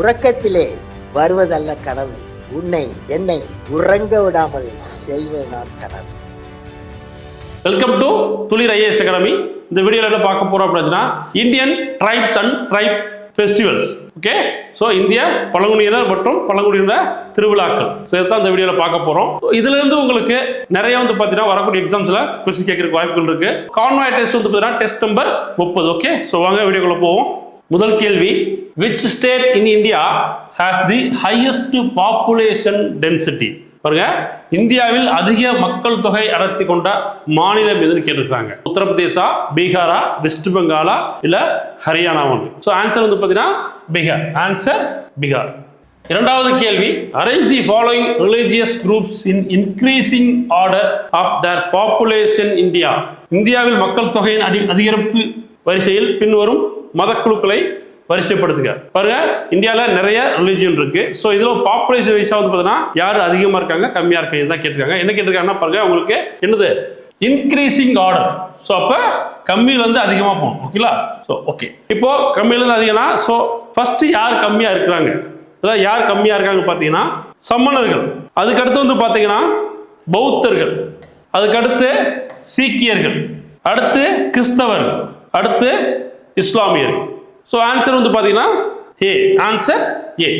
உறக்கத்திலே வருவதல்ல கனவு. உன்னை என்னை உறங்க விடாமல் செய்வதுதான் கனவு. Welcome to Thulir IAS academy இந்த வீடியோவில் என்ன பார்க்க போறோம் அப்படின்னா Indian tribes and tribe festivals okay so இந்திய பழங்குடியினர் மற்றும் பழங்குடியினர் திருவிழாக்கள். ஸோ இதான் இந்த வீடியோவில் பார்க்க போகிறோம் இதுல இருந்து உங்களுக்கு நிறைய வந்து பார்த்தீங்கன்னா வரக்கூடிய எக்ஸாம்ஸில் கொஸ்டின் கேட்கறதுக்கு வாய்ப்புகள் இருக்கு. கான்வாய் டெஸ்ட் வந்து பார்த்தீங்கன்னா டெஸ்ட் நம்பர் முப்பது. ஓகே ஸோ வாங்க வீடியோக்குள்ளே போவோம். முதல் கேள்வி which state in India has the highest population density பாருங்க இந்தியாவில் அதிக மக்கள் தொகை அடர்த்தி கொண்ட மாநிலம் எதுன்னு கேட்டிருக்காங்க உத்தரப்பிரதேசா பீகாரா வெஸ்ட் பெங்காலா இல்ல ஹரியானா ஒன்று? ஸோ ஆன்சர் வந்து பார்த்தீங்கன்னா பீகார். ஆன்சர் பீகார். இரண்டாவது கேள்வி arrange the following religious groups in increasing order of their population India இந்தியாவில் மக்கள் தொகையின் அடி அதிகரிப்பு வரிசையில் பின்வரும் மதக்குழுக்களை வரிசைப்படுத்துக. பாருங்க இந்தியாவில் நிறைய ரிலிஜியன் இருக்கு. ஸோ இதில் பாப்புலேஷன் வைஸாக வந்து பார்த்தீங்கன்னா யார் அதிகமாக இருக்காங்க கம்மியாக இருக்காங்க தான் கேட்டிருக்காங்க. என்ன கேட்டிருக்காங்கன்னா பாருங்க உங்களுக்கு என்னது? இன்க்ரீசிங் ஆர்டர் ஸோ அப்போ கம்மியிலேருந்து அதிகமாக போகும் ஓகேங்களா ஸோ ஓகே இப்போ கம்மியிலேருந்து அதிகம்னா ஸோ ஃபர்ஸ்ட் யார் கம்மியாக இருக்கிறாங்க? அதாவது யார் கம்மியாக இருக்காங்க பார்த்தீங்கன்னா சம்மணர்கள் அதுக்கடுத்து வந்து பார்த்தீங்கன்னா பௌத்தர்கள். அதுக்கடுத்து சீக்கியர்கள். அடுத்து கிறிஸ்தவர்கள். அடுத்து இஸ்லாமியர். ஸோ ஆன்சர் வந்து பார்த்தீங்கன்னா ஏ ஆன்சர் ஏ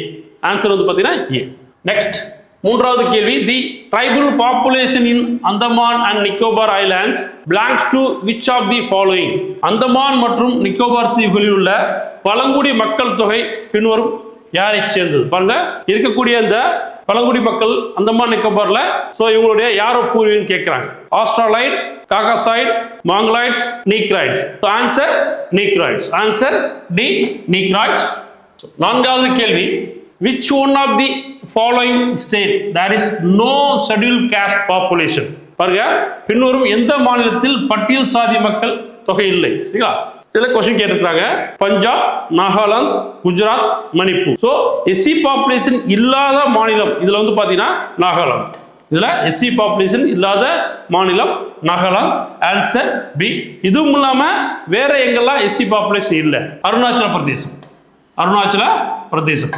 ஆன்சர் வந்து பார்த்தீங்கன்னா ஏ நெக்ஸ்ட் மூன்றாவது கேள்வி. The tribal population in Andaman and Nicobar islands blanks to which of the following Andaman மற்றும் நிக்கோபார் தீவுகளில் உள்ள பழங்குடி மக்கள் தொகை பின்வரும் யாரை சேர்ந்தது? பாருங்க. இருக்கக்கூடிய இந்த பழங்குடி மக்கள் அந்தமான் நிக்கோபார்ல ஸோ இவங்களுடைய யாரோ பூர்வீகன்னு கேட்குறாங்க. Australoid Caucasoid Mongoloids Negroids answer Negroids answer D Negroids நான்காவது கேள்வி. Which one of the following state there is no schedule caste population பாருங்க. பின்வரும் எந்த மாநிலத்தில் பட்டியல் சாதி மக்கள் தொகை இல்லை. சரிங்களா? இதில் கொஸ்டின் கேட்டிருக்காங்க Punjab Nagaland Gujarat Manipur. So SC population இல்லாத மாநிலம் இதில் வந்து பார்த்தீங்கன்னா நாகாலாந்து. இதில் எஸ்சி பாப்புலேஷன் இல்லாத மாநிலம் நாகாலாந்து. ஆன்சர் பி இதுவும் இல்லாமல் வேற எங்கெல்லாம் எஸ்சி பாப்புலேஷன் இல்லை? அருணாச்சல பிரதேசம். அருணாச்சல பிரதேசம்.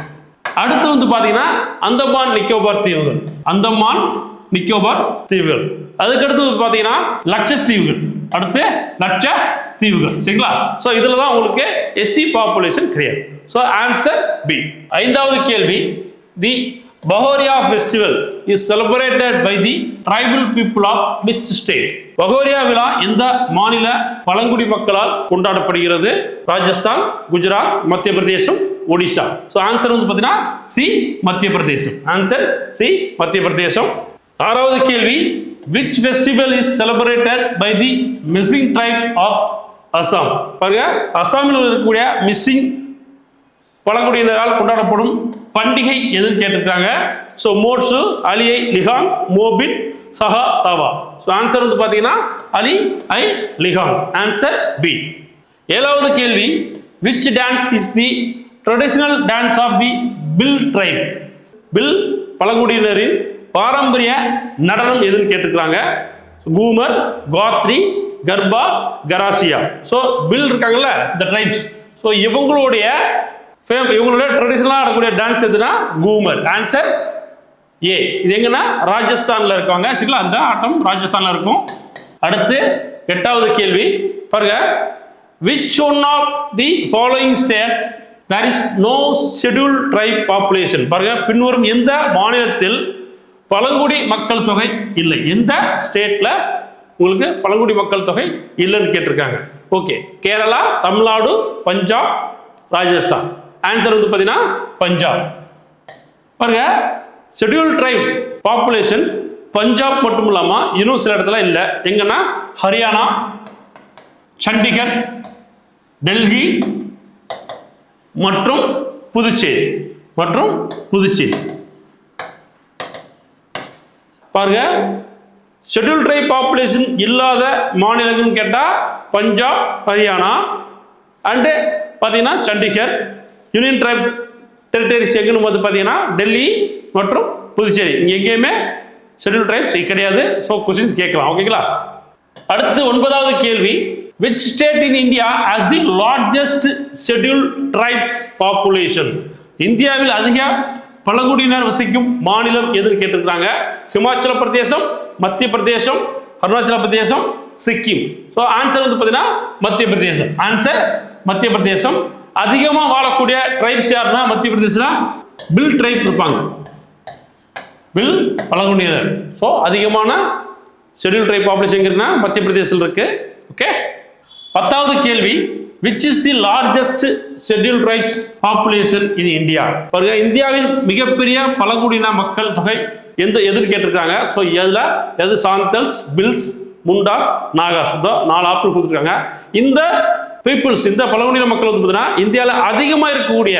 அடுத்து வந்து பார்த்தீங்கன்னா அந்தமான் நிக்கோபார் தீவுகள். அந்தமான் நிக்கோபார் தீவுகள். அதுக்கடுத்து பார்த்தீங்கன்னா லட்ச லட்சத்தீவுகள். அடுத்து லட்ச தீவுகள் சரிங்களா? ஸோ இதில் தான் உங்களுக்கு எஸ்சி பாப்புலேஷன் கிடையாது ஸோ ஆன்சர் பி ஐந்தாவது கேள்வி. The Bhagoria festival is celebrated by the tribal people of which state Bhagoria விழா எந்த மாநில பழங்குடி மக்களால் கொண்டாடப்படுகிறது? ராஜஸ்தான் குஜராத் மத்திய பிரதேசம் ஒடிசா. ஸோ ஆன்சர் வந்து பார்த்தீங்கன்னா சி மத்திய பிரதேசம் ஆன்சர் சி மத்திய பிரதேசம் ஆறாவது கேள்வி which festival is celebrated by the Mising tribe of Assam பாருங்க அசாமில் இருக்கக்கூடிய மிஸ்ஸிங் பழங்குடியினரால் கொண்டாடப்படும் பண்டிகை எதுன்னு கேட்டிருக்காங்க. ஸோ மோட்ஸு அலியை லிகாங் மோபின் சஹா தாவா. ஸோ ஆன்சர் வந்து பார்த்தீங்கன்னா அலி ஐ லிகாங் ஆன்சர் பி ஏழாவது கேள்வி which dance is the traditional dance of the Bhil tribe Bhil பழங்குடியினரின் பாரம்பரிய நடனம் எதுன்னு கேட்டுக்கிறாங்க கூமர் காத்ரி கர்பா கராசியா. ஸோ பில் இருக்காங்கல்ல இந்த ட்ரைப்ஸ் ஸோ இவங்களுடைய ஃபேம் இவங்களுடைய ட்ரெடிஷனலாக ஆடக்கூடிய டான்ஸ் எதுனா கூமர் ஆன்சர் ஏ இது எங்கன்னா ராஜஸ்தானில் இருக்காங்க. சரிங்களா? அந்த ஆட்டம். ராஜஸ்தானில் இருக்கும். அடுத்து எட்டாவது கேள்வி. பாருங்க. Which one of the following state there is no schedule tribe population பாருங்க. பின்வரும் எந்த மாநிலத்தில் பழங்குடி மக்கள் தொகை இல்லை. எந்த ஸ்டேட்ல உங்களுக்கு பழங்குடி மக்கள் தொகை இல்லைன்னு கேட்டிருக்காங்க? ஓகே. கேரளா தமிழ்நாடு பஞ்சாப் ராஜஸ்தான். ஆன்சர் வந்து பார்த்தீங்கன்னா பஞ்சாப். பாருங்க. ஷெட்யூல் ட்ரைப் பாப்புலேஷன் பஞ்சாப் மட்டும் இல்லாமல் இன்னும் சில இடத்துல இல்லை. எங்கன்னா ஹரியானா சண்டிகர் டெல்லி மற்றும் புதுச்சேரி. மற்றும் புதுச்சேரி. பாருங்க. ஷெட்யூல் ட்ரைப் பாப்புலேஷன் இல்லாத மாநிலங்கள்னு கேட்டால் பஞ்சாப் ஹரியானா. அண்டு பார்த்தீங்கன்னா சண்டிகர் யூனியன் ட்ரைப் டெரிட்டரிஸ் எங்கன்னு வந்து பார்த்தீங்கன்னா டெல்லி மற்றும் புதுச்சேரி. இங்கே எங்கேயுமே ஷெட்யூல் ட்ரைப்ஸ் கிடையாது. ஸோ கொஸ்டின்ஸ் கேட்கலாம். ஓகேங்களா அடுத்து ஒன்பதாவது கேள்வி. Which state in India as the largest schedule tribes population இந்தியாவில் அதிக பழங்குடியினர் வசிக்கும் மாநிலம் எதுன்னு கேட்டிருக்கிறாங்க? ஹிமாச்சல பிரதேசம் மத்திய பிரதேசம் அருணாச்சல பிரதேசம் சிக்கிம். ஸோ ஆன்சர் வந்து பார்த்தீங்கன்னா மத்திய பிரதேசம். ஆன்சர் மத்திய பிரதேசம். அதிகமாக வாழக்கூடிய ட்ரைப்ஸ் யாருன்னா மத்திய பிரதேசத்தில் பில் ட்ரைப் இருப்பாங்க. பில் பழங்குடியினர். ஸோ அதிகமான ஷெட்யூல் ட்ரைப் பாப்புலேஷன் மத்திய பிரதேசத்தில் இருக்கு. ஓகே பத்தாவது கேள்வி. Which is the largest schedule tribes population in India பாருங்க இந்தியாவின் மிகப்பெரிய பழங்குடியின மக்கள் தொகை எந்த எதுன்னு கேட்டிருக்காங்க ஸோ எதில் எது? சாந்தல்ஸ் பில்ஸ் முண்டாஸ் நாகாஸ். இதோ நாலு ஆப்ஷன் கொடுத்துருக்காங்க. இந்த பீப்புள்ஸ் இந்த பழங்குடியின மக்கள் வந்து பார்த்தீங்கன்னா இந்தியாவில் அதிகமாக இருக்கக்கூடிய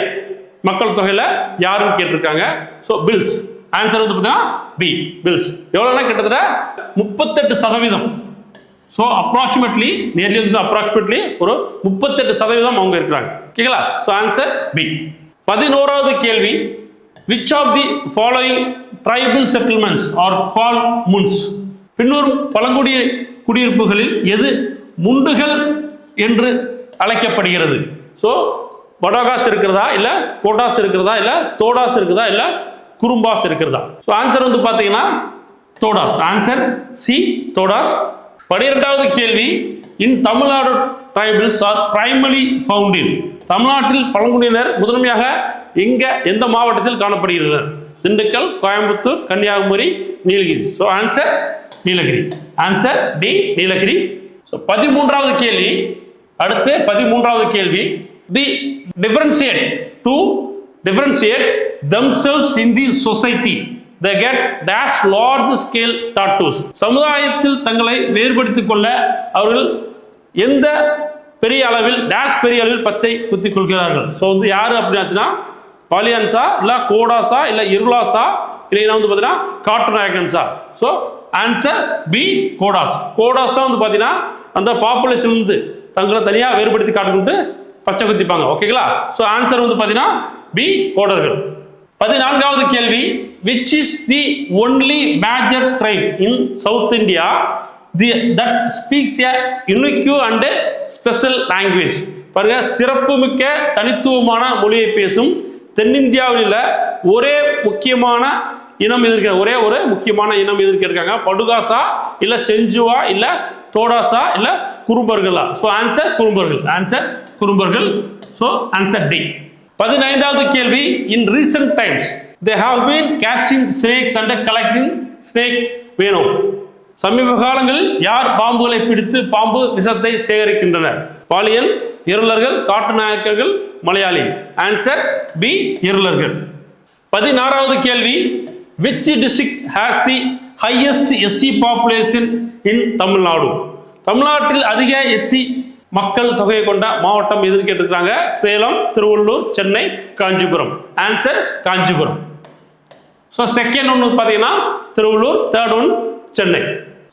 மக்கள் தொகையில் யாருன்னு கேட்டிருக்காங்க. So bills. ஆன்சர் வந்து பார்த்தீங்கன்னா பி பில்ஸ். எவ்வளோனா கிட்டத்தட்ட முப்பத்தெட்டு சதவீதம். ஸோ அப்ராக்சிமேட்லி நேர்லி வந்து அப்ராக்சிமேட்லி ஒரு முப்பத்தெட்டு சதவீதம் அவங்க இருக்கிறாங்க. ஓகேங்களா ஸோ ஆன்சர் பி பதினோராவது கேள்வி. Which of the following tribal settlements are called முன்ஸ் பின்வரும் பழங்குடி குடியிருப்புகளில் எது முண்டுகள் என்று அழைக்கப்படுகிறது? ஸோ வடாகாஸ் இருக்கிறதா இல்லை கோட்டாஸ் இருக்கிறதா இல்லை தோடாஸ் இருக்கிறதா இல்லை குறும்பாஸ் இருக்கிறதா? ஸோ ஆன்சர் வந்து பார்த்தீங்கன்னா தோடாஸ் ஆன்சர் சி தோடாஸ் பனிரெண்டாவது கேள்வி in Tamil Nadu tribals are primarily found in தமிழ்நாட்டில் பழங்குடியினர் முதன்மையாக எங்க எந்த மாவட்டத்தில் காணப்படுகிறனர் Dindigul Coimbatore Kanyakumari Nilgiri. So answer Nilgiri. Answer D Nilgiri. So பதிமூன்றாவது கேள்வி அடுத்து பதிமூன்றாவது கேள்வி. The differentiate to differentiate themselves in the society the get dash large scale tattoos சமுதாயத்தில் தங்களை வேறுபடுத்திக் கொள்ள அவர்கள் எந்த பெரிய அளவில் டேஷ் பெரிய அளவில் பச்சை குத்திக் கொள்கிறார்கள். ஸோ வந்து யார் அப்படின்னாச்சுன்னா பாலியன்ஸா இல்லை கோடாஸா இல்லை இருளாஸா இல்லைன்னா வந்து பார்த்தீங்கன்னா காட்டுநாயகன்ஸா ஸோ ஆன்சர் பி கோடாஸ். கோடாஸ் தான் வந்து பார்த்தீங்கன்னா அந்த பாப்புலேஷன் வந்து தங்களை தனியாக வேறுபடுத்தி காட்டுக்கிட்டு பச்சை குத்திப்பாங்க. ஓகேங்களா ஸோ ஆன்சர் வந்து பார்த்தீங்கன்னா பி கோடர்கள். பதினான்காவது கேள்வி which is the only major tribe in South India the that speaks a unique and special language பாருங்க சிறப்புமிக்க தனித்துவமான மொழியை பேசும் தென்னிந்தியாவில் உள்ள ஒரே முக்கியமான இனம் எதிர்க்க ஒரே ஒரு முக்கியமான இனம் எதிர்க்க படுகாசா இல்லை செஞ்சுவா இல்லை தோடாசா இல்லை குறும்பர்களா? ஸோ ஆன்சர் குறும்பர்கள் ஆன்சர் குறும்பர்கள். ஸோ ஆன்சர் டி பதினைந்தாவது கேள்வி. In recent times they have been catching snakes and collecting snake வேணும் சமீப காலங்களில் யார் பாம்புகளை பிடித்து பாம்பு விஷத்தை சேகரிக்கின்றனர் பாலியல் இருளர்கள் காட்டு நாயக்கர்கள் மலையாளி. ஆன்சர் பி இருளர்கள். பதினாறாவது கேள்வி. Which district has the highest SC population in Tamil Nadu தமிழ்நாட்டில் அதிக எஸ்சி மக்கள் தொகையை கொண்ட மாவட்டம் எதுன்னு கேட்டிருக்காங்க Salem Thiruvallur Chennai Kanchipuram. Answer Kanchipuram. So second ஒன்று பார்த்தீங்கன்னா Thiruvallur third one Chennai.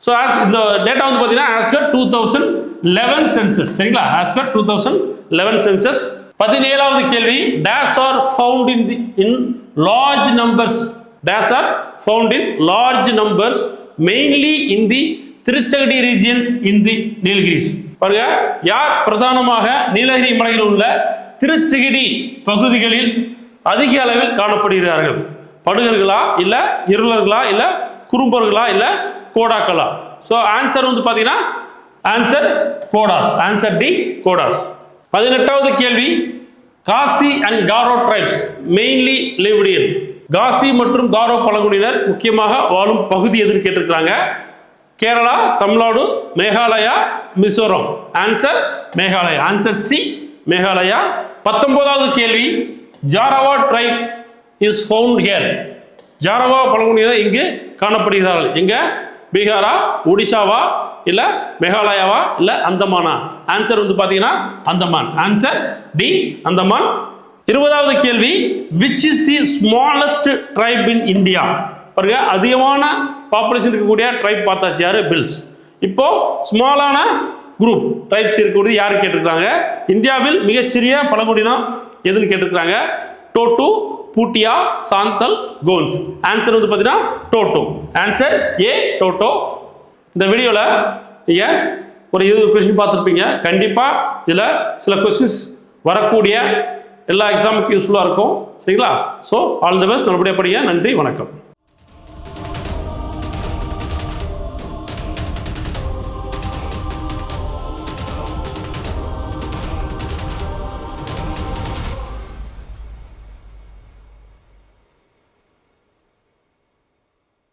So as இந்த டேட்டா வந்து பார்த்தீங்கன்னா as per two thousand eleven census சரிங்களா? As per two thousand eleven census பதினேழாவது கேள்வி days are found in the in large numbers these are found in large numbers mainly in the Thiruchengadi region in the Nilgiris பாருங்க யார் பிரதானமாக நீலகிரி மலையில் உள்ள திருச்சிகிடி பகுதிகளில் அதிக அளவில் காணப்படுகிறார்கள்? படுகர்களா இல்ல இருளர்களா இல்ல குறும்பர்களா இல்ல கோடாக்களா? ஸோ ஆன்சர் வந்து பார்த்தீங்கன்னா ஆன்சர் கோடாஸ். Answer D கோடாஸ். பதினெட்டாவது கேள்வி Khasi and Garo tribes mainly lived in Khasi மற்றும் காரோ பழங்குடியினர் முக்கியமாக வாழும் பகுதி எதுன்னு கேட்டிருக்கிறாங்க? Kerala Tamil Nadu Meghalaya Mizoram. Answer Meghalaya. Answer C Meghalaya. பத்தொன்பதாவது கேள்வி. Jarawa tribe is found here Jarawa பழங்குடியினர் இங்கு காணப்படுகிறார்கள். எங்க? பீகாரா ஒடிசாவா இல்லை மேகாலயாவா இல்லை அந்தமானா? ஆன்சர் வந்து பார்த்தீங்கன்னா அந்தமான். Answer D Andaman. இருபதாவது கேள்வி. Which is the smallest tribe in India பாருங்க அதிகமான பாப்புலேஷன் இருக்கக்கூடிய ட்ரைப் பார்த்தாச்சு யார்? பில்ஸ் இப்போ ஸ்மாலான குரூப் ட்ரைப்ஸ் இருக்கக்கூடிய யார் கேட்டிருக்காங்க? இந்தியாவில் மிகச்சிறிய பழங்குடினம் எதுன்னு கேட்டிருக்காங்க? டோட்டு பூட்டியா சாந்தல் கோன்ஸ் ஆன்சர் வந்து பார்த்தீங்கன்னா டோட்டோ ஆன்சர் ஏ டோட்டோ இந்த வீடியோவில் நீங்கள் ஒரு இருபது கொஸ்டின் பார்த்துருப்பீங்க. கண்டிப்பாக இதில் சில கொஸ்டின்ஸ் வரக்கூடிய எல்லா எக்ஸாமுக்கும் யூஸ்ஃபுல்லாக இருக்கும். சரிங்களா? ஸோ ஆல் தி பெஸ்ட் நல்லபடியாக படிங்க. நன்றி. வணக்கம்.